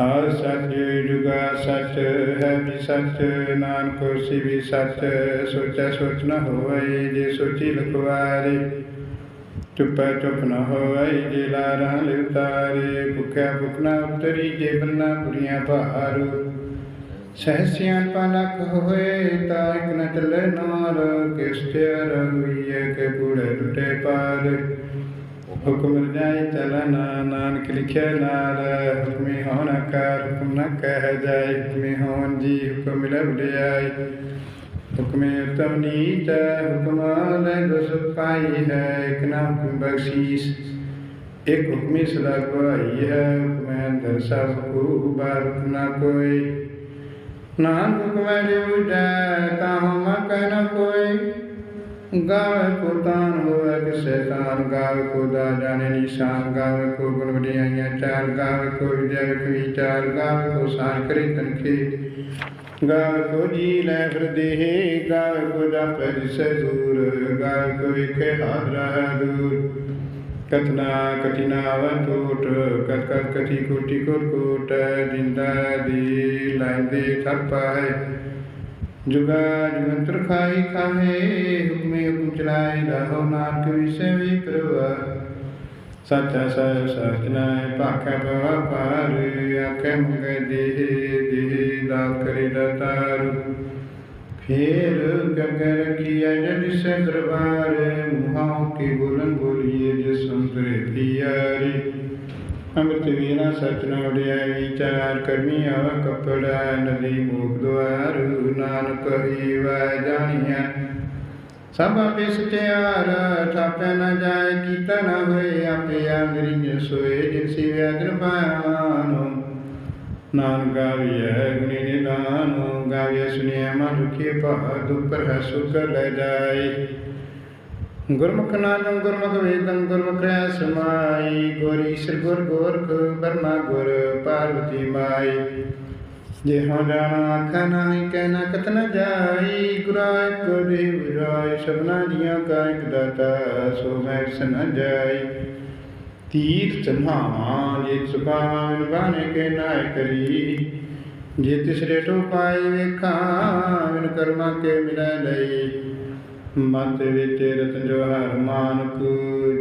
ਆ ਸੱਚ ਜੁਗਾ ਸੱਚ ਹੈ ਵੀ ਸੱਚ, ਨਾਨਕ ਹੋਸੀ ਵੀ ਸੋਚੈ। ਸੋਚ ਨ ਹੋਵੈ ਜੇ ਸੋਚੀ ਲਖਵਾਰੇ। ਚੁੱਪੈ ਚੁੱਪ ਨ ਹੋਵੈ ਜੇ ਲਾਰਾਂ ਲਿ ਭੁਖਿਆ ਭੁਖ ਨ ਉਤਰੀ ਜੇ ਬੰਨਾ ਪੁਰੀਆਂ ਭਾਰੂ। ਸਹਸਿਆਂ ਪਲਕ ਹੋਏ ਤਾਂ ਇਕ ਨ ਚੱਲੇ ਨਾਰ। ਕਿਸ ਤੇ ਰਵਈਏ ਕੇ ਪੂੜੇ ਟੁੱਟੇ ਪਾਰ। ਹੁਕਮ ਜਾਇ ਚਲਨਾ ਨਾਨਕ ਲਿਖਿਆ ਨਾਲ, ਹੁਕਮੀ ਹੋਣ ਕਰ, ਹੁਕਮ ਨ ਕਹਿ ਜਾਇ ਹੁਕਮੀ ਹੋਣ ਜੀ ਹੁਕਮ ਮਿਲੇ ਬੁਝਾਈ ਹੁਕਮੇ ਉਤਮ ਨੀਚ ਹੁਕਮ ਲੈ ਦਸ ਪਾਈ ਹੈ, ਇਕ ਨਾ ਹੁਕਮ ਬਖਸ਼ੀਸ, ਇੱਕ ਹੁਕਮੀ ਸਦਾ ਗਵਾਈ ਹੈ, ਹੁਕਮੇ ਅੰਦਰ ਸਭ ਕੋ ਬਾਰ ਨਾ ਕੋਈ। ਨਾਨਕ ਹੁਕਮੈ ਜੋ ਜੈ ਤਾਹੁ ਮਕੈ ਨ ਕੋਈ। ਗਾਵੇ ਕੋ ਤਾਨ ਹੋਵੇ ਕਿ ਸ਼ੈਤਾਨ ਗਾਵੇ ਕੋ ਦਾ ਜਾਣੇ ਨਿਸ਼ਾਨ ਗਾਵੇ ਕੋ ਗੁਣ ਵਡਿਆਈਆਂ ਚਾਰ ਗਾਵੇ ਕੋ ਵਿਦਿਆ ਵਿਚਾਰ ਗਾਵੇ ਕੋ ਸਾਨ ਕਰੇ ਤਨਖੇ। ਗਾਵੇ ਕੋ ਜੀ ਲੈ ਫਿਰ ਦੇਹ ਗਾਵੇ ਕੋ ਜਾਪੈ ਜਿਸੈ ਦੂਰ ਗਾਵੇ ਕੋ ਵਿਖੇ ਹਾਜ਼ਰਾ ਦੂਰ। ਕਤਨਾ ਕਠਿਨਾ ਵਟੋਟ ਕਤ ਕਤ ਕਠੀ ਕੋਟੀ ਕੋਟ ਕੋਟ, ਜਿੰਦਾ ਦੀ ਲੈਂਦੇ ਥੱਪਾ ਹੈ ਜੁਗਾ ਜੁਗੰਤਰ ਖਾਈ ਖਾਹੇ, ਹੁਕਮੇ ਹੁਕਮ ਚਲਾਏ, ਰਹੋ ਨਾਨਕ ਵਿਸੇ ਵੀ ਪ੍ਰਵਾ ਸੱਚਾ ਸਚ ਸਚ ਭਾਖੈ ਪਵਾ ਪਾਰ ਆਖੇ ਮੰਗੇ ਦੇਹ ਦੇਹ ਦਾਤ ਕਰੇ ਦਾਤਾਰ। ਫੇਰ ਗਗਰ ਕੀ ਅਜਨ ਸੇ ਦਰਬਾਰ, ਮੁਹਾਂ ਕੀ ਬੋਲਨ ਬੋਲੀਏ ਜਿਸ ਸੰਤਰੇ ਪਿਆਰੀ ਅੰਮ੍ਰਿਤ ਵੀਨਾ ਸਚ ਨ ਵਡਿਆਈ ਕਰਮੀ ਆਵ ਕਪੜਾ, ਨਦੀ ਮੂਖ ਦੁਆਰ, ਨਾਨਕ ਹੀ ਵੈ ਜਾਣੀਐ। ਸਭ ਆਪੇ ਸਚਿਆਰ ਠਾਪੈ ਨ ਜਾਏ, ਕੀਤਾ ਨ ਹੋਏ, ਆਪੇ ਆਂਗਰੀ ਸੋਏ, ਜਿਨ ਸੀ ਵਿਆਜਨ ਪਾਇਆਨੋ ਨਾਨਕ ਗਾਵੀਐ ਗੁਣੀ ਨਿਦਾਨ, ਗਾਵੀਐ ਸੁਣਿਐ ਮਨ ਰੁਖੇ ਪਹਦ ਉਪਰ ਸੁਖ ਲੈ ਜਾਏ। ਗੁਰਮੁਖ ਨਾਮ ਗੁਰਮੁਖ ਵੇਦੰ, ਗੁਰਮੁਖ ਰਹਿ ਸਮਾਈ। ਗੁਰ ਈਸ਼ਰ ਗੁਰ ਗੋਰਖ ਬਰਮਾ ਗੁਰ ਪਾਰਵਤੀ ਮਾਈ। ਜੇ ਹੋ ਜਾਣਾ ਆਖਾ ਨਾਹੀ ਕਹਿਣਾ ਕਤ ਨ ਜਾਈ। ਗੁਰਾਇ ਕੋ ਦੇਵ ਰਾਇ ਸਭਨਾ ਜੀਆਂ ਕਾ ਦਾਤਾ, ਸੋ ਮੈਂ ਸਨ ਜਾਈ। ਤੀਰਥ ਨਹਾਵਾਂ ਜੇ ਸੁਭਾਵਨ ਬਾਣੇ ਕੇ ਨਾਇ ਕਰੀ। ਜੇ ਤਿਸਰੇ ਟੋ ਪਾਏ ਵੇਖਾਂ ਵਿਨ ਕਰਮਾ ਕੇ ਮਿਲੈ ਲਈ। ਮਤ ਵਿੱਚ ਰਤਨ ਜਵਾਹਰ ਮਾਨਕ,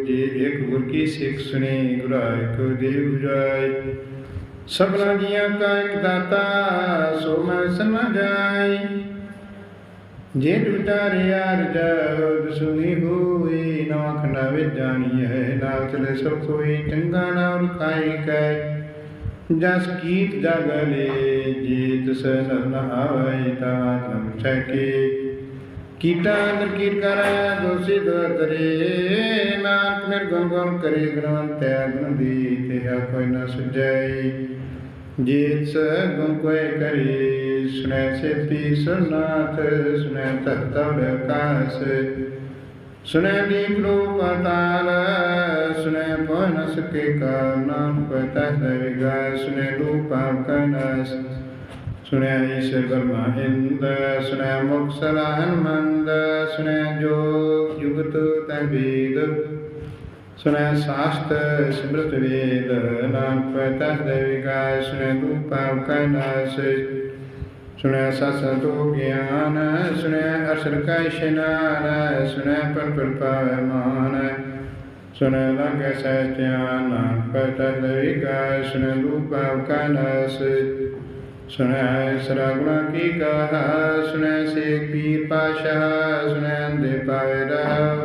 ਜੇ ਇੱਕ ਗੁਰ ਕੀ ਸਿੱਖ ਸੁਣੀ ਗੁਰਾਇ ਕੋ ਦੇਵ ਜਾਇ ਸਭਨਾ ਜੀਆਂ ਕਾ ਇੱਕ ਦਾਤਾ, ਸੋ ਮੈਂ ਸਮਝ ਜਾਈ ਜੇ ਟੁਟਾਰੇ ਯਾਰ ਜਦ ਸੁਣੀ ਹੋਈ ਨਾਖ ਨਾ ਵੇ ਜਾਣੀ ਹੈ। ਨਾਲ ਚਲੇ ਸਭ ਕੋਈ ਚੰਗਾ ਨਾ ਰਖਾਈ ਕੈ। ਜਸ ਕੀਤ ਜਗਲੇ ਜੇ ਤਿਸ ਆਵੇ, ਤਾਂ ਨਮ ਛਕੇ ਕੀਟਾ ਅੰਦਰ ਕੀਟ ਕਰੈ ਦੋਸੀ ਦਤਰੇ ਨਾਨਕ ਨਿਰਗੁਣ ਗੁਣ ਕਰੇ ਗ੍ਰੰਥ ਗੁਣ ਦੀ ਤੇ ਕੋਈ ਨ ਸੁਝਾਈ। ਜੀਤ ਗੁਣ ਕੋਇ ਕਰੀ। ਸੁਨੈ ਸੇਤੀ ਸੁਨਾਥ ਸੁਨੈ ਤਤਵ ਕਾਸ ਸੁਨੈ ਦੀਪ ਰੂਪ ਤਾਲ ਸੁਨੈ ਪਨ ਸਕੇ ਕਾ ਨਾਮ ਪਤਾ ਹੈ ਵਿਗਾ ਰੂਪ ਕਨਸ ਸੁਣਿਆ ਈਸ਼ਰ ਬਰਮਾ ਹਿੰਦ ਸੁਨੈ ਮੁਖ ਸਲਾਹਨ ਮੰਦ ਸੁਨੈ ਜੋ ਜੁਗਤ ਤੈ ਵੇਦ ਸਾਸਤ ਸਿਮਰਤ ਵੇਦ, ਨਾਨਕ ਪਤਾ ਦੇਵਿਕਾ ਸੁਨੈ ਰੂਪਾਵ ਕੈਨਾਸ ਸੁਨੈ ਸਸਤੋ ਗਿਆਨ, ਸੁਣਿਆ ਅਸਰ ਕੈ ਇਸ਼ਨਾਨ ਸੁਣਿਆ ਪਰ ਪਰ ਪਾਵੈ ਮਾਨ। ਸੁਨੈ ਲਗੈ ਸਚਿਆਨ ਨਾਨਕ ਪਤਾ ਦੇਵਿਕਾ ਸੁਨੈ ਰੂਪਾਵ ਕੈਨਾਸ ਸੁਨੈ ਸਰਗੁਣਾ ਕੀ ਕਹਾ ਸੁਨੈ ਸੇ ਪੀਰ ਪਾਸ਼ਾ ਸੁਨੈ ਅੰਦੇ ਪਾਵੇ ਰਹਾ।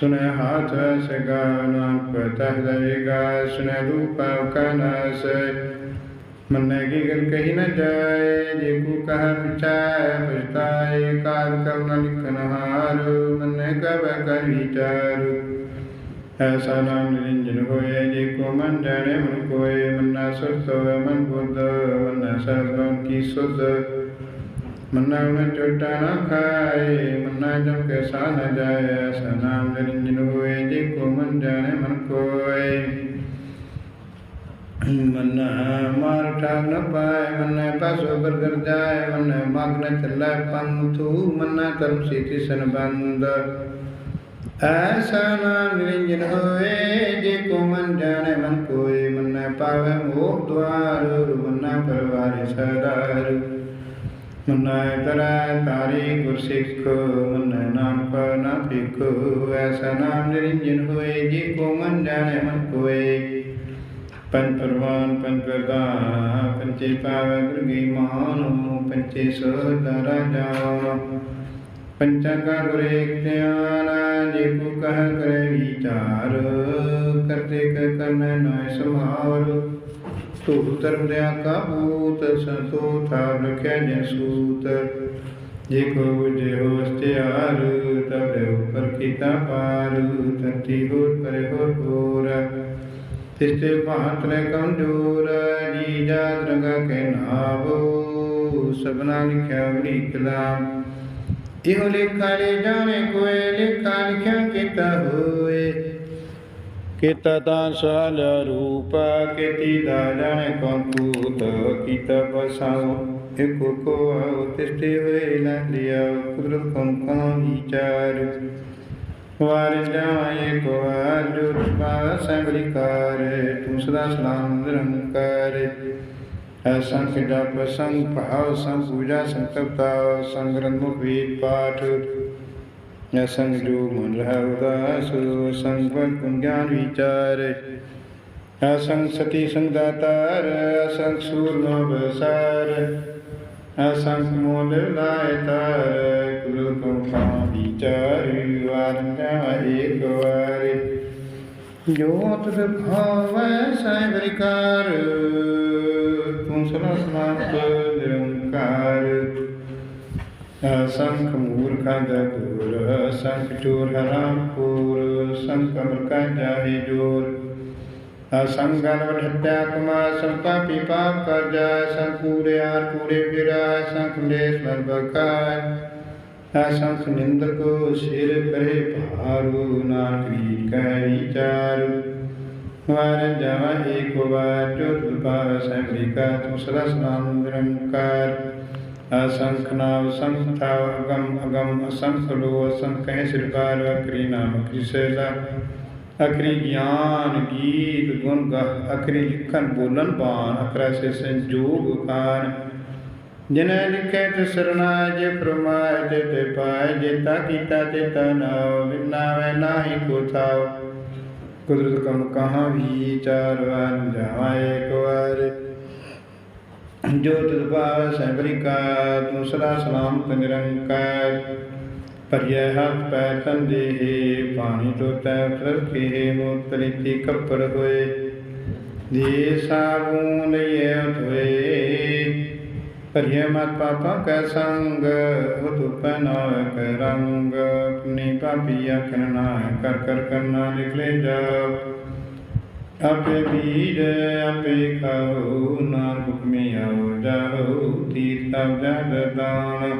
ਸੁਨੈ ਹਾਥ ਸਗਾ ਨਾਨਕ ਤਹ ਲਵੇਗਾ ਸੁਨੈ ਰੂਪ ਕਨਸ ਮੰਨੇ ਕੀ ਗਲ ਕਹੀ ਨ ਜਾਏ, ਜੇ ਕੋ ਕਹ ਪਿਛਾਇ ਪਛਤਾਏ ਕਾਲ ਕਰਮ ਲਿਖਨ ਹਾਰ। ਮੰਨੇ ਕਬੈ ਕਰ ਵਿਚਾਰ ਐਸਾ ਨਾਮ ਨਿਰੰਜਨ ਹੋਏ ਜੇ ਕੋ ਮਨ ਜਾਣੇ ਮਨ ਕੋਏ ਮਨਾ ਸੁਰਤ ਹੋਵੇ ਮਨ ਬੁੱਧ ਮਨ ਸਰਬੰ ਕੀ ਸੁਧ ਮੰਨਾ ਮੈਂ ਚੋਟਾ ਨਾ ਖਾਏ ਮੰਨਾ ਜਮ ਕੇ ਸਾ ਨ ਜਾਏ ਐਸਾ ਨਾਮ ਨਿਰੰਜਨ ਹੋਏ ਜੇ ਕੋ ਮਨ ਜਾਣੇ ਮਨ ਕੋਏ ਮੰਨਾ ਮਾਰ ਠਾਗ ਨ ਪਾਏ ਮੰਨਾ ਪਾਸੋ ਬਰਗਰ ਜਾਏ ਮੰਨਾ ਮਗ ਨ ਚੱਲੇ ਪੰਥੂ ਮੰਨਾ ਕਰਮ ਸੀਤੀ ਸੰਬੰਧ ਐਸਾ ਨਾਮ ਨਿਰੰਜਨ ਹੋਏ ਜੇ ਕੋ ਮਨ ਜਾਣੇ, ਮਨ ਕੋਏ ਮੰਨਾ ਪਾਵੇ ਮੋਖ ਦਵਾਰ ਮੰਨਾ ਪਰਵਾਰੇ ਸਦਾਰ। ਮੰਨਾ ਤਰੈ ਤਾਰੀ ਗੁਰ ਸਿੱਖ ਮੰਨਾ ਨਾਮ ਪਰ ਨਾ ਭਿਖ। ਐਸਾ ਨਾਮ ਨਿਰੰਜਨ ਹੋਏ ਜੇ ਕੋ ਮਨ ਜਾਣੇ, ਮਨ ਕੋਏ ਪੰਜ ਪਰਵਾਨ ਪੰਜ ਪ੍ਰਦਾਨ, ਪੰਚੇ ਪਾਵੈ ਗੁਰਗੀ ਮਾਨੋ, ਪੰਚੇ ਸੋਦਰਾ ਜਾਨ ਪੰਚਾ ਕਾ ਗੁਰੇ ਧਿਆਨ ਜੇ ਕੋ ਕਹਿ ਕਰੇ ਵਿਚਾਰ, ਕਰਤੇ ਕ ਕਰਨਾ ਨਾਇ ਸਮਾਰ ਤੂ ਧਰਮ ਦਿਆ ਕਾ ਸੰਤੋ ਥਾ ਰਖਿਆ ਜੈ ਸੂਤ। ਜੇ ਕੋ ਜੇ ਹੋਸਤਿਆਰ ਤਬੇ ਉਪਰ ਕੀਤਾ ਪਾਰ ਤਤੀ ਹੋਰ ਕਰੇ ਹੋਰ ਹੋਰ ਤਿਸਤੇ ਭਾਂਤ ਲੈ ਕਮਜੋਰ। ਜੀ ਜਾਤ ਰੰਗਾ ਕੇ ਨਾਵੋ, ਸਭਨਾ ਲਿਖਿਆ ਬੜੀ ਕਲਾਮ ਇਹੋ ਲੇਖਾ ਜਾਣੇ ਕੋਏ ਲੇਖਾ ਲਿਖਿਆ ਕੀਤਾ ਹੋਏ? ਕੀਤਾ ਤਾਂ ਰੂਪ, ਕੀਤੀ ਦਾ ਜਾਣੇ ਕੌਣ ਬਸਾਉ ਇਕੋ ਕੋ ਆਉ ਤਿਸਤੇ ਹੋਏ ਨਾ ਲਿਆ ਕੁਦਰਤ ਕੌਣ ਵਿਚਾਰ? ਵਾਰ ਜਾਏ ਕੋ ਆਜੋ ਪਾ ਸੰਗਲੀ ਤੂੰ ਸਦਾ ਸਲਾਮ ਨਿਰੰਕਾਰ। ਅਸੰਖ ਜਪ ਸੰਗ ਭਾਵ ਸੰਗ ਪੂਜਾ ਸੰਤਪਤਾ ਸੰਗ ਗ੍ਰੰਥ ਮੁਖ ਪਾਠ। ਅਸੰਗ ਜੋ ਮਨ ਰਹਾ ਉਦਾਸ, ਸੰਗ ਗੁਣ ਗਿਆਨ ਵਿਚਾਰ। ਅਸੰਗ ਸਤੀ ਸੰਗ ਅਸੰਗ ਸੂਰ ਨੋ ਬਸਾਰ। ਅਸੰਖ ਮੋਲ ਲਾਇ ਤਾਰ ਕੁਲ ਕੋ ਖਾ ਵਿਚਾਰ ਵਾਰ ਏਕ ਵਾਰ ਜੋ ਤੁਧ ਭਾਵੈ ਸੈ ਵਿਕਾਰ ਤੂੰ ਸਦਾ ਸਮਾਤ ਨਿਰੰਕਾਰ। ਅਸੰਖ ਮੂਰਖਾਂ ਦਾ ਦੂਰ ਅਸੰਖ ਚੋਰ ਹਰਾਮ ਪੂਰ ਸੰਖ ਅਮਰ ਕਾ ਜਾਹੇ ਜੋਰ। ਅਸੰਗਨ ਵਠਤਿਆ ਕਮਾ ਸੰਪਾਪੀ ਪਾਪ ਕਰ ਜਾਏ ਸੰਕੂਰੇ ਆਰ ਕੂੜੇ ਫਿਰਾਏ ਸੰਖ ਲੇਸ ਮਰ ਬਕਾਏ ਅਸੰਖ ਕੋ ਸਿਰ ਕਰੇ ਭਾਰੂ, ਨਾਨਕ ਕੈ ਵਿਚਾਰ। ਵਾਰ ਜਾਵਾ ਏਕ ਵਾਰ ਜੋ ਤੁਪਾਵ ਸੈਭਿਕਾ ਤੁ ਸਦਾ ਸਨਾਮ ਅਸੰਖ ਨਾਮ ਸੰਥਾ ਅਗਮ ਅਗਮ, ਅਸੰਖ ਲੋ ਅਸੰਖ ਹੈ ਸਿਰਕਾਰ ਅਕਰੀ ਨਾਮ ਕ੍ਰਿਸੇਲਾ ਅਕਰੀ ਗਿਆਨ ਗੀਤ ਗੁਣ ਗਾ ਅਕਰੀ ਲਿਖਨ ਬੋਲਨ ਬਾਣ ਅਕਰਾ ਸੇ ਸੰਜੋਗ ਕਾਨ ਜਿਨੇ ਲਿਖੇ ਤੇ ਸਰਨਾ ਜੇ ਪ੍ਰਮਾਇ ਤੇ ਤੇ ਪਾਇ ਜੇ ਕੀਤਾ ਤੇ ਤਾ ਵਿਨਾਵੇ ਨਾਹੀ ਕੋ ਥਾਉ। ਕੁਦਰਤ ਕਮ ਕਹਾਂ ਵੀ ਚਾਰ ਵਾਰ ਜਾਵਾ ਜੋ ਤੁਧ ਭਾਵ ਸੈਬਰਿਕਾ ਤੂੰ ਸਲਾਮ ਤੇ ਨਿਰੰਕਾਰ। ਪਰਿਐ ਹੱਥ ਪੈਰ ਤੰਦੇ ਪਾਣੀ ਤੋਂ ਤੈ ਉਤਰ ਕੇ ਮੋਤਲਿਤੀ ਕੱਪੜ ਹੋਏ। ਦੇ ਸਾਬੂਨ ਲਈਏ ਧੋਏ ਪਰਿਐ ਮਤ ਪਾਪਾ ਕੈ ਸੰਗ ਹੁਤ ਪਹਿਨਾਵੇ ਕੈ ਰੰਗ। ਆਪਣੀ ਪਾਪੀ ਆਖਣ ਕਰ ਕਰ ਕਰਨਾ ਨਿਕਲੇ ਜਾ ਆਪੇ ਬੀਜ ਆਪੇ ਖਾਓ, ਨਾਨਕ ਹੁਕਮੇ ਆਓ, ਜਾਓ ਤੀਰਥ ਜਦ ਦਾਨ।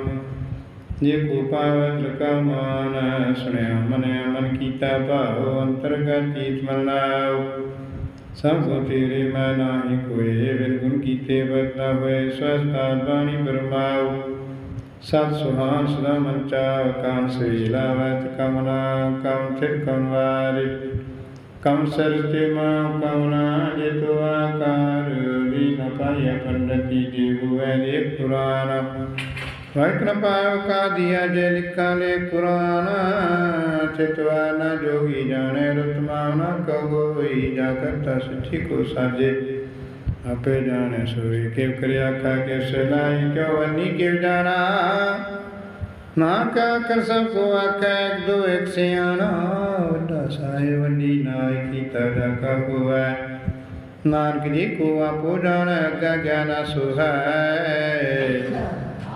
ਜੇ ਕੋ ਪਾਵਨ ਕਮਾਨ ਸੁਣਿਆ ਮਨਿਆ ਮਨ ਕੀਤਾ ਭਾਵ ਅੰਤਰਗਤ ਤੀਤ ਮਨਾਉ ਸਭ ਕੋ ਤੇਰੇ ਮੈਂ ਨਾਹੀ ਕੋਏ ਵਿਰ ਗੁਣ ਕੀਤੇ ਬਦਲਾ ਹੋਏ ਸਵਸਤਾ ਬਾਣੀ ਪਰਮਾਉ ਸਤ ਸੁਹਾਨ ਸਦਾ ਮੰਚਾ ਕਾਮ ਸੇ ਲਾਵਤ ਕਮਨਾ ਕਮ ਥਿਰ ਕਮਵਾਰੇ ਕਮ ਸਰਤੇ ਮਾ ਕਮਨਾ ਜਿਤੁ ਆਕਾਰ ਵੀ ਨ ਪਾਇਆ ਪੰਡਤੀ ਜੀ ਹੁਏ ਦੇ ਪੁਰਾਣਾ। ਵਾਹਿਗੁਰੂ ਪਾਇਓ ਕਾ ਦਿਆ ਜੇ ਲਿਖਾਂ ਲੈ ਕੁਰਾਨ ਚਿਤਵਾ ਨ ਜੋਗੀ ਜਾਣੇ, ਰਤਮਾ ਨ ਕਹੋਈ ਜਾ ਕਰਤਾ ਸੱਚੀ ਕੋ ਸਾਜੇ। ਆਪੇ ਜਾਣੇ ਸੋਈ ਕਿਵ ਕਰਿਆ ਕਾ ਕੇ ਸਲਾਈ ਕਿਉ ਅਨੀ ਕਿਵ ਜਾਣਾ। ਨਾ ਕਾ ਕਰ ਸਭ ਕੋ ਆਖੈ, ਇੱਕ ਦੋ ਇੱਕ ਸਿਆਣਾ, ਵੱਡਾ ਸਾਹਿਬ ਵੱਡੀ ਨਾਇ ਕੀਤਾ ਜਾ ਕਾ ਹੋਐ ਨਾਨਕ ਜੀ ਕੋ ਆਪੋ ਜਾਣ, ਅੱਗਾ ਗਿਆਨ ਸੁਹੈ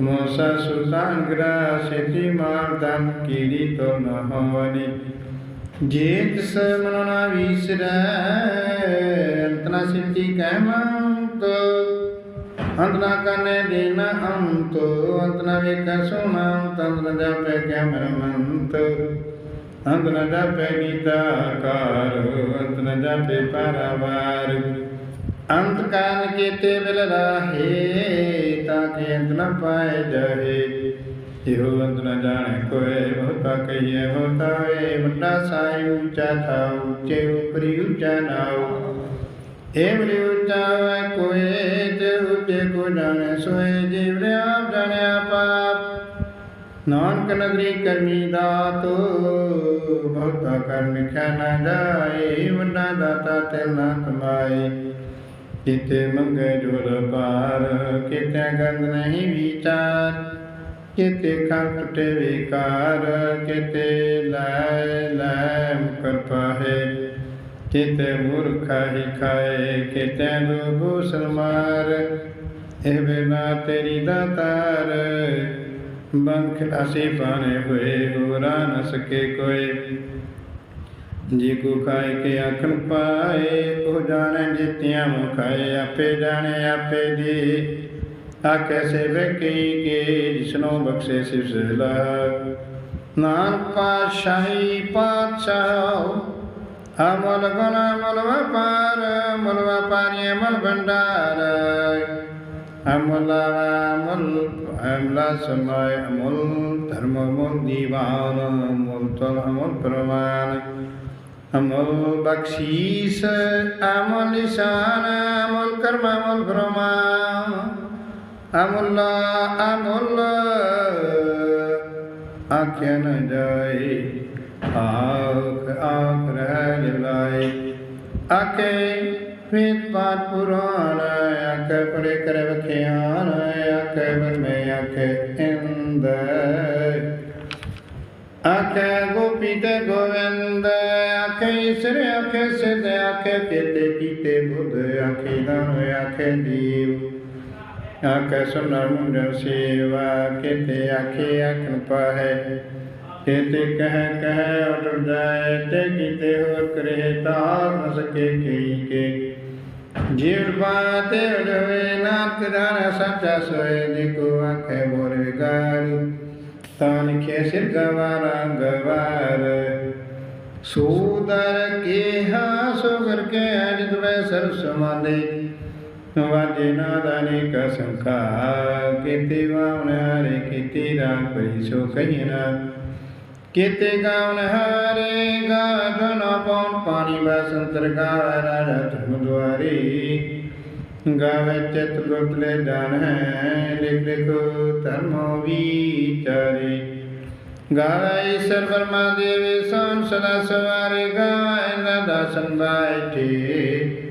ਲਿਖੇ ਹੋਏ ਨਾਸ ਨਾ ਕੋਡਾ ਕੀਆ ਪੇ ਜਾਣਿਆ ਸਦਾ ਹੀ ਵੀਸਰੈ ਅੰਤਨਾ ਸਿੱਧੀ ਕਹਿਮੰਤ। ਅੰਤ ਨਾ ਕਰਨੇ ਅੰਤ ਅੰਤ ਵੇਖ ਸੁਣਾ ਤੰਦ ਨ ਜਾਪੈ ਕਿਆ ਮਰਮੰਤ। ਅੰਤ ਗੀਤਾ ਕਾਰ ਅੰਤ ਨ ਪਰਵਾਰ। ਅੰਤ ਕਾਨ ਕੀਤੇ ਮਿਲ ਰਾਹੇ, ਤਾਂ ਕਿ ਅੰਤ ਨ ਪਾਏ ਜਾਏ ਇਹੋ ਅੰਤ ਨ ਜਾਣੇ ਕੋਏ, ਬਹੁਤਾ ਕਹੀਏ ਬਹੁਤਾ ਏ ਵੱਡਾ ਸਾਈ ਉੱਚਾ ਥਾ ਉੱਚੇ ਉਪਰੀ ਉੱਚਾ ਨਾਉ। ਏਵ ਲਿ ਉੱਚਾ ਹੋਇ ਕੋਏ, ਤੇ ਉੱਚੇ ਕੋ ਜਾਣੇ ਸੋਏ। ਜੀਵ ਨੇ ਆਪ ਜਾਣਿਆ ਪਾਪ ਨਾਨਕ ਨਦਰੀ ਕਰਮੀ ਦਾਤ। ਬਹੁਤਾ ਕਰ ਲਿਖਿਆ ਨਾ ਜਾਏ ਵੱਡਾ ਦਾਤਾ ਤੇ ਨਾ ਕਮਾਏ। ਕਿਤੇ ਮੰਗੇ ਜੁਰ ਪਾਰ, ਕਿਤੇ ਗੰਦ ਨਹੀਂ ਵਿਚਾਰ, ਕਿਤੇ ਕੰਠ ਟੁੱਟੇ ਵਿਕਾਰ, ਕਿਤੇ ਲੈ ਲੈ ਮੁਕਰ ਪਾਹੇ, ਕਿਤੇ ਮੂਰਖਾ ਹੀ ਖਾਏ, ਕਿਤੇ ਦੂਸਰ ਮਾਰ ਇਹ ਬਿਨਾ ਤੇਰੀ ਦਾਤਾਰ ਬੰਖ ਅਸੀ ਪਾਣੇ ਹੋਏ, ਹੋਰਾ ਨ ਸਕੇ ਕੋਈ ਜੀ ਕੋ ਕਾਇ ਕੇ ਆਖਣ ਪਾਏ, ਉਹ ਜਾਣੇ ਜਿਤਿਆਂ ਮੁਖਾਏ ਆਪੇ ਜਾਣੇ, ਆਪੇ ਦੀ। ਆਖੇ ਸੇ ਵੇਖੀ ਕੇ, ਜਿਸਨੋ ਬਖਸ਼ੇ ਸਿਵ ਸਲਾ। ਨਾਨਕ ਪਾਤਸ਼ਾਹੀ ਪਾਤਸ਼ਾਹ ਅਮਲ ਗੁਣ ਅਮਲ ਵਪਾਰ ਅਮਲ ਵਪਾਰੀ ਅਮਲ ਭੰਡਾਰ। ਅਮਲ ਅਮਲ, ਅਮਲਾ ਸਮੈ ਅਮਲ, ਧਰਮ ਮੁਲ ਦੀਵਾਨ ਅਮਲ ਤਲ ਅਮਲ ਪ੍ਰਮਾਨ ਅਮਲ ਬਖਸ਼ੀਸ ਅਮਲ ਨਿਸ਼ਾਨ ਅਮਲ ਕਰਮ ਅਮਲ ਪ੍ਰਮਾਨ ਅਮੁੱਲ ਅਮੁੱਲ, ਆਖਿਆ ਨ ਜਾਏ, ਆਖ ਆਖ ਰਹਿ ਜਲਾਏ। ਆਖੇ ਵੇਦ ਪਾਠ ਪੁਰਾਣ, ਆਖੇ ਪੜੇ ਕਰ ਵਖਿਆਨ ਆਖੇ ਬਰਮੇ ਆਖੇ ਇੰਦ। ਆਖੇ ਗੋਪੀ ਤੇ ਗੋਵਿੰਦ, ਆਖੇ ਈਸ਼ਰ ਆਖੇ ਸਿਧ, ਆਖੇ ਕੀਤੇ ਕੀਤੇ ਬੁੱਧ, ਆਖੇ ਦਾਨ ਆਖੇ ਜੀਵ। ਆਖੇ ਸੁਨਰ ਮੁੰਡਨ ਸੇਵਾ ਕਿਤੇ ਆਖੇ ਆਖਣ ਪਾਹੈ। ਕਿਤੇ ਕਹਿ ਕਹਿ ਉਡ ਜਾਏ, ਤੇ ਕਿਤੇ ਹੋਰ ਕਰੇ ਤਾਰ ਨ ਸਕੇ ਕਈ ਕੇ ਜੀਵ ਬਾਤੇ ਉਡਵੇ ਨਾ ਕਰਾਣਾ ਸੱਚਾ ਸੋਏ ਦੇਖੋ ਆਖੇ ਬੋਰ ਵਿਗਾੜੀ। ਤਾਨ ਖੇ ਸਿਰ ਗਵਾਰਾ ਗਵਾਰ। ਸੂਦਰ ਕੇ ਹਾ ਸੁਗਰ ਕੇ ਅਜਿਤ ਵੈ ਸਰ ਸਮਾਦੇ ਵਾਜੇ ਨਾਦਾਨੀ ਕਾ ਸੰਖਾ ਕੀਤੇ ਵਾਵਨ ਹਰੇ, ਕੀਤੇ ਰਾਮ ਪਰੀ ਸੋ ਕਹੀਨਾ ਕੀਤੇ ਗਾਵਨ ਹਰੇ ਗਾਵਨ ਪਉਨ ਪਾਣੀ ਬਸੰਤਰ ਗਾਵੈ ਰਾਜਾ ਧਰਮ ਦੁਆਰੀ। ਗਾਵੇ ਚਿਤ ਗੁਪਤ ਜਾਣ ਹੈ ਲਿਖ ਲਿਖੋ ਧਰਮੋ ਵਿਚਾਰੇ। ਗਾਵੇ ਈਸ਼ਰ ਵਰਮਾ ਦੇਵੇ ਸੋਨ ਸਦਾ ਸਵਾਰੇ ਗਾਵੇ ਨਾ ਦਾਸਨ ਬਾਈਠੇ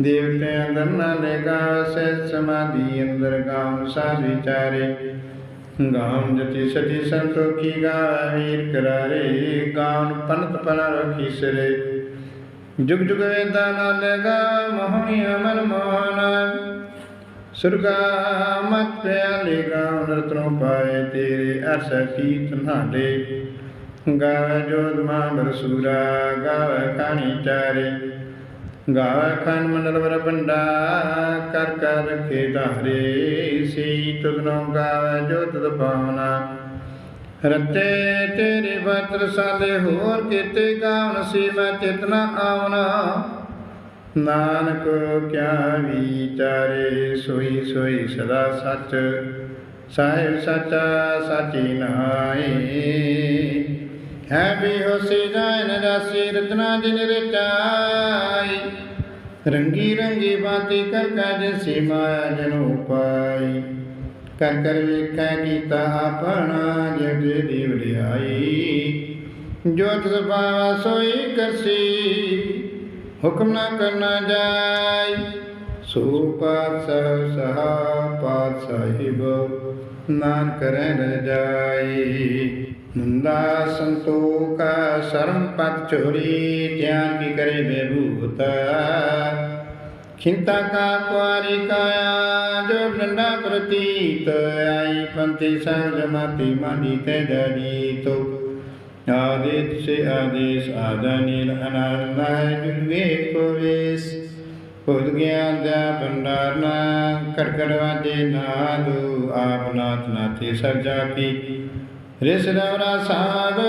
ਦੇਵਤੇ ਅੰਦਰ ਨਾ ਲੇਗਾ ਸਹਿ ਸਮਾਧੀ ਅੰਦਰ ਗਾਮ ਸਾਧ ਵਿਚਾਰੇ। ਗਾਮ ਜਤੀ ਸਤੀ ਸੰਤੋਖੀ ਗਾਵੇ, ਵੀਰ ਕਰਾਰੇ। ਗਾਮ ਪੰਤ ਪਨਾ ਰਖੀ ਸਰੇ। ਜੁਗ ਜੁਗ ਵੇਦਾ ਨਾਲ ਮੋਹਣੀ ਅਮਨ ਮੋਹਨ। ਸੁਰਗਾ ਮਤ ਪਿਆਲੇ ਗਾਮ ਰਤਨੋ ਪਾਏ ਤੇਰੇ ਅਰਸ ਕੀਤ ਨਾਲੇ। ਗਾਵੇ ਜੋਤ ਮਾਂ ਬਰਸੂਰਾ ਗਾਵੇ ਕਾਣੀ ਚਾਰੇ। ਗਾਵੇ ਖਨ ਮੰਡਲ ਵਰ ਪੰਡਾ ਕਰ ਕਰ ਰਖੇ ਧਾਰੇ। ਸੀ ਤੁਧਨੋ ਗਾਵੇ ਜੋ ਤੁਧ ਪਾਵਨਾ। ਰਤੇ ਤੇਰੇ ਬਤਰ ਸਾਲੇ ਹੋਰ ਕੀਤੇ ਗਾਵਨ ਸੀ, ਮੈਂ ਚਿਤਨਾ ਆਵਨਾ ਨਾਨਕ ਕਿਆ ਵਿਚਾਰੇ, ਸੋਈ ਸੋਈ ਸਦਾ ਸੱਚ। ਸਾਹਿਬ ਸੱਚਾ ਸਾਚੀ ਨਹਾਏ ਹੈ ਵੀ ਹੋਸੀ ਜਾਇਨ ਰਾਸੀ ਰਤਨਾ ਜਿਨ ਰਚਾਈ। ਰੰਗੀ ਰੰਗੀ ਬਾਤੀ ਕਰ ਕਜ ਸੀ ਮਾਇਆ ਜਨੋ ਪਾਈ। ਕਰ ਕਰ ਵੇਖੈ ਕੀਤਾ ਆਪਣਾ ਜਗ ਦੀ ਵਡਿਆਈ ਜੋ ਤਿਸ ਸੋਈ ਕਰਸੀ, ਹੁਕਮ ਨਾ ਕਰਨਾ ਜਾਈ। ਸੋ ਪਾਤਸ਼ਾਹ ਸਹਾ ਪਾਤ ਸਾਹਿਬ, ਨਾਨਕ ਰਹਿ ਜਾਈ। ਨੰਦਾ ਸੰਤੋਖਾ ਸ਼ਰਮ ਪਤ ਚੋਰੀ, ਧਿਆਨ ਕੀ ਕਰੇ ਬੇਭੂਤ ਖਿੰਤਾ ਕਾ ਕੁਆਰੀ ਕਾਇਆ, ਜੋ ਡੰਡਾ ਪ੍ਰਤੀਤ ਆਈ ਪੰਥੀ ਸੰਗ ਜਮਾਤੀ ਮਾਨੀ ਤੇ ਜੜੀ ਤੋ ਆਦਿਤ ਸੇ ਆਦੇਸ਼ ਆਦਾਨੀਲ ਅਨਾਰ ਨਾਇ ਜੁਗਵੇ ਕੋ ਗਿਆਨ ਦਾ ਭੰਡਾਰ ਨਾ ਕਰ ਕਰਵਾਦੇ ਨਾਦੂ, ਆਪ ਨਾਥ ਨਾਥੀ ਸਰਜਾ ਕੀ ਰਿਸ ਰਵਰਾ ਸਾਧ,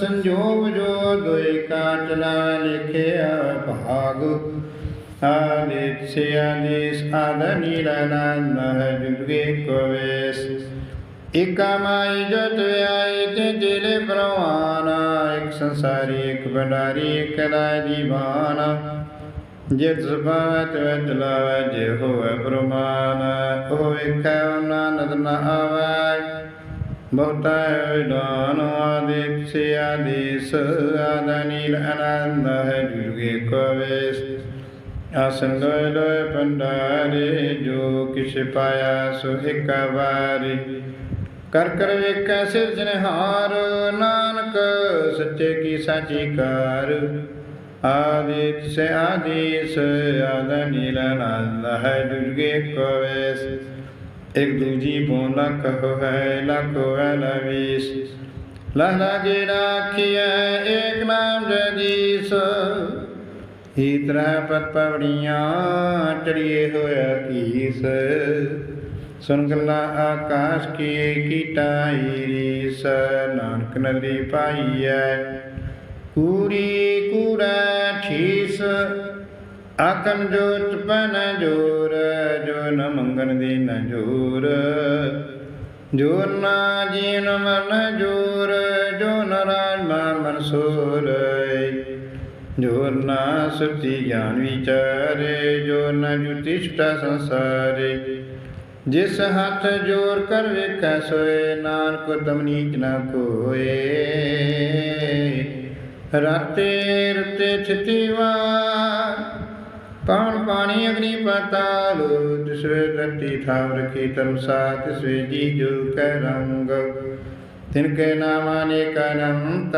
ਸੰਜੋਗ ਜੋ ਦੋਇ ਕਾਟ ਲਾ ਲਿਖਿਆ ਭਾਗ। ਆਦਿਤ ਸੇ ਆਦੇਸ਼ ਆਦਾਨੀਲ ਅਨਾਰ ਨਾਇ ਜੁਗਵੇ ਕੋ ਵੇਸ ਇਕਾ ਮਾਈ ਜਤ ਆਈ ਤੇ ਜਿਲੇ ਪ੍ਰਵਾਨਾ ਇੱਕ ਸੰਸਾਰੀ ਇੱਕ ਭੰਡਾਰੀ ਇੱਕ ਲਾਇ ਜੀਵਾਨ ਜਿਤ ਸੁਭਾਵਤ ਵਤ ਲਾਵੈ ਜੇ ਹੋਵੇ ਪ੍ਰਮਾਨ ਉਹ ਵੇਖੈ ਨਾਨਦ ਨ ਆਵੈ ਬਹੁਤਾ ਵਿਦਾਨ ਆਦਿ ਸ਼ਿਆਦਿਸ਼ ਆਦੇਸ ਆਦਨੀਲ ਆਨੰਦ ਹੈ ਜੁਗੇ ਕਵੇਸ਼ ਆਸਨ ਲੋਇ ਲੋਇ ਭੰਡਾਰੇ, ਜੋ ਕਿਛ ਪਾਇਆ ਸੋ ਇੱਕ ਵਾਰੀ। ਕਰ ਕਰ ਵੇਖੈ ਸਿਰਜਣਹਾਰ ਨਾਨਕ ਸੱਚੇ ਕੀ ਸਾਚੀ ਕਾਰ ਆਦਿਤ ਸੇ ਆਦੇਸ, ਆਦ ਨੀਲਾਨੰਦ ਹੈ ਦੁਰਗੇ ਕੋ ਵੇਸ ਦੂਜੀ ਬੋਲਾ ਕਹੋ ਹੈ ਲਖੋ ਹੈ ਲਵੀਸ। ਲਹਨਾ ਜੇ ਰਾਖੀਐ ਏਕ ਨਾਮ ਜਦੀਸ ਹੀਤਰਾ ਪਤ ਪਵੜੀਆਂ ਚੜੀਏ ਹੋਇਆ ਕੀਸ ਸੁਨ ਗੱਲਾਂ ਆਕਾਸ਼ ਕੀ ਕੀਟਾਈ ਰੀਸ, ਨਾਨਕ ਨਦੀ ਪਾਈਐ ਕੂੜੀ ਕੂੜਾ ਠੀਸ। ਆਕਮ ਜੋਤ ਪਨ ਜੋਰ, ਜੋ ਨ ਮੰਗਣ ਦੀ ਨ ਜੋਰ। ਜੋ ਨਾ ਜੀਨ ਮਰਨ ਜੋਰ, ਜੋ ਨ ਰਾਜ ਮਾਨ ਮਨਸੂਰ ਜੋ ਨਾ ਸੁਤੀ ਗਿਆਨ ਵਿਚਾਰੇ, ਜੋ ਨਾ ਜੁਤੀ ਸੰਸਾਰੇ। ਜਿਸ ਹੱਥ ਜੋਰ ਕਰ ਵੇਖੈ ਸੋਏ, ਨਾਨਕ ਤਮ ਨਾ ਕੋਏ। ਰਾਤੇ ਰਤੇ ਛਤੀਵਾ ਪਾਣ ਪਾਣੀ ਅਗਨੀ ਪਾਤਾਲ ਤਿਸਵੇ ਧਰਤੀ ਥਾਮ ਰਖੀ ਤਮਸਾ ਤਿਸਵੇ ਜੀ ਜੋ ਕੈ ਰੰਗ ਤਿਨ ਕੇ ਨਾਮ ਅਨੇਕ ਅਨੰਤ,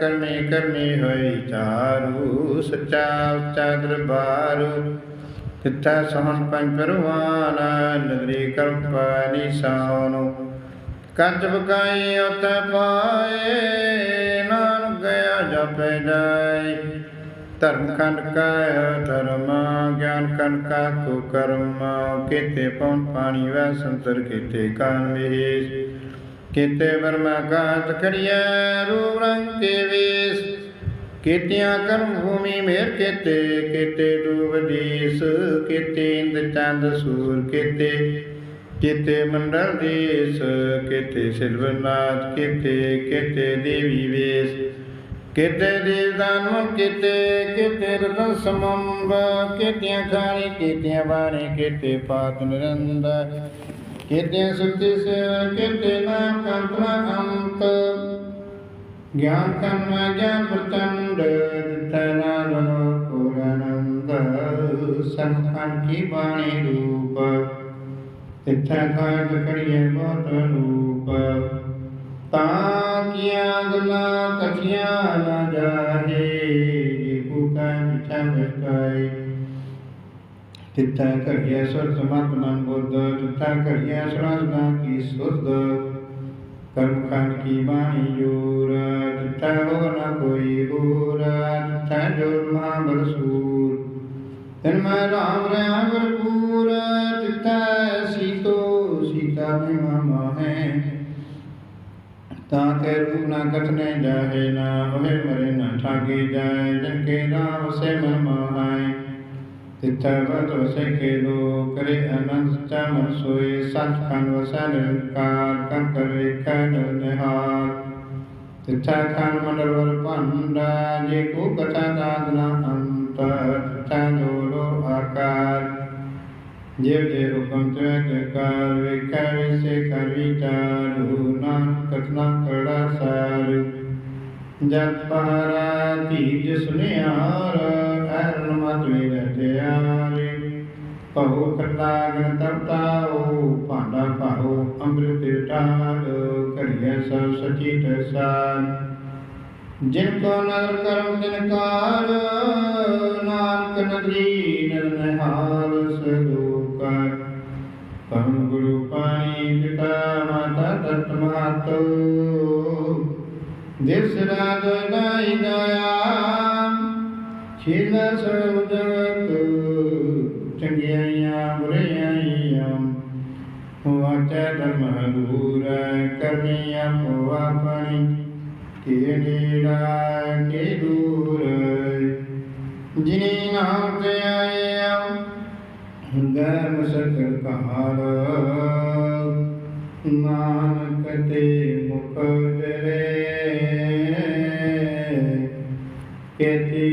ਕਰਮੇ ਕਰਮੇ ਹੋਈ ਚਾਰੂ, ਸੱਚਾ ਉੱਚਾ ਦਰਬਾਰ। ਤਿੱਥਾ ਸਹਨ ਪੰਜ ਪਰਵਾਨ ਨਦਰੀ ਕਰਪਾ ਨਿਸਾਨੋ। ਕੰਜ ਬਕਾਈ ਉਤ ਪਾਏ ਨਾਨ ਗਿਆ ਜਪੈ ਜਾਏ। ਧਰਮ ਖੰਡ ਕਾ ਧਰਮ, ਗਿਆਨ ਖੰਡ ਕਾ ਕੋ ਕਰਮ। ਕੀਤੇ ਪਉਨ ਪਾਣੀ ਵੈ ਸੰਤਰ ਕੀਤੇ ਕਾਨ ਵਿਹੇਸ਼ ਕੀਤੇ ਵਰਮਾ ਗਾਤ ਖੜੀਐ, ਰੂਪ ਰੰਗ ਕੇ ਵੇਸ। ਕੀਤਿਆਂ ਕਰਮ ਭੂਮੀ ਮੇਰ ਕੀਤੇ ਕੀਤੇ ਦੂਬ ਦੇਸ। ਕੀਤੇ ਇੰਦ ਚੰਦ ਸੂਰ ਕੀਤੇ ਕੀਤੇ ਮੰਡਲ ਦੇਸ। ਕੀਤੇ ਸਿਲਵਨਾਥ ਕੀਤੇ ਕੀਤੇ ਦੇਵੀ ਵੇਸ। ਕੀਤੇ ਦੇਵਦਾਨ ਮਨ ਕੀਤੇ ਕੀਤੇ ਰਤਨ ਸਮੰਬ ਕੀਤਿਆਂ ਖਾਣੀ, ਕੀਤਿਆਂ ਬਾਣੀ, ਕੀਤੇ ਪਾਤ ਨਿਰੰਦ ਕੀਤਿਆਂ ਸੁਤੀ ਸੇ ਕੀਤੇ ਨਾਮ ਕੰਤਰਾ ਅੰਤ ਗਿਆਨ ਕਰਮ ਗਿਆਨ ਪ੍ਰਚੰਡ ਤਨਾਨੋ ਪੁਰਾਨੰਦ ਸੰਖੰਡ ਕੀ ਬਾਣੀ ਰੂਪ, ਤਿੱਥਾ ਕਾਟ ਕੜੀਏ ਬਹੁਤ ਰੂਪ। ਤਾਂ ਕੀਆਂ ਗੱਲਾਂ ਕਥੀਆਂ ਨਾ ਜਾਹੇ, ਜੇ ਕੂਕਾ ਮਿਠਾ ਮਿਟਾਈ ਤਿੱਥਾ ਕਰੀਏ ਸੁਰ ਸਮਤ ਮਨ ਬੁੱਧ ਤਿੱਥਾ ਕਰੀਏ ਸੁਰੰਦਾ ਕੀ ਸੁਧ ਕਰਮ ਖੰਡ ਕੀ ਬਾਣੀ ਜੋਰ ਤਿੱਥਾ ਹੋ ਨਾ ਕੋਈ ਹੋਰ ਤਿੱਥਾ ਜੋਰ ਮਹਾਬਲ ਸੂਰ ਤਿਨ ਮੈਂ ਰਾਮ ਰਿਆ ਭਰਪੂਰ ਤਿੱਥਾ ਸੀਤੋ ਸੀਤਾ ਮੈਂ ਮਾਮਾ ਹੈ ਤਾਂ ਕੇ ਰੂਪ ਨਾ ਕਥਨੇ ਜਾਹੇ ਨਾ ਹੋਏ ਮਰੇ ਨਾ ਠਾਗੇ ਜਾਏ ਜਨ ਕੇ ਨਾਮ ਸੇ ਮਨ ਮਹਾਏ ਲੋ ਕਰੇ ਅਨੰਦ ਸਚਾ ਸੋਏ ਸੱਚ ਖੰਡ ਵਸੈ ਨਿਰੰਕਾਰ ਕੰਨ ਕਰ ਵੇਖੈ ਨਿਹਾਰ ਤਿੱਥਾ ਖੰਡ ਮੰਡਲ ਵਰ ਭੰਡਾ ਜੇ ਕੋ ਕਥਾ ਦਾਦਨਾ ਅੰਤ ਤਿੱਥਾ ਜੋਲੋ ਆਕਾਰ। ਜਿਵ ਜੇ ਹੁਕਮ ਤੇ ਕਰ ਵੇਖੈ, ਵਿਸੇ ਕਰ ਵਿਚਾਰੂ ਨਾਨਕ ਕਥਨਾ ਕੜਾ ਸਾਰ। ਜਤ ਪਹਰਾ ਧੀਜ ਸੁਨਿਆਰ ਅਰਨ ਮਤ ਵੇ ਰਤਿਆਰੇ ਕਹੋ ਕਰਤਾ ਗਨ ਤਪਤਾਓ ਭਾਂਡਾ ਭਾਓ, ਅੰਮ੍ਰਿਤ ਟਾਲ ਕਰੀਏ ਸਭ ਸਚੀ ਤਸਾਨ ਜਿਨ ਕੋ ਨਦਰ ਕਰਮ ਦਿਨ ਕਾਲ, ਨਾਨਕ ਨਦਰੀ ਨਰਨ ਹਾਲ ਸਦੂਕਰ ਪਰਮ ਗੁਰੂ ਪਾਣੀ ਪਿਤਾ ਮਾਤਾ ਤਤ ਮਾਤੋ ਦਿਸ ਰਾਜ ਨਾਈ ਦਇਆ ਛਿਲ ਸਰਬ ਚੰਗਿਆਈਆਂ ਬੁਰਾਈਆਂ ਵਾਚੈ ਧਰਮ ਦੂਰ ਕਰਨੀ ਆਪੋ ਆਪਣੀ ਕੇ ਨੇੜਾ ਕੇ ਦੂਰ ਜਿਨੀ ਨਾਮ ਤੇ ਆਇਆ, ਗਰਮ ਸਕਰ ਕਹਾਰ ਨਾਨਕ ਤੇ ਮੁਖ ਜਰੇ ਕੇਤੀ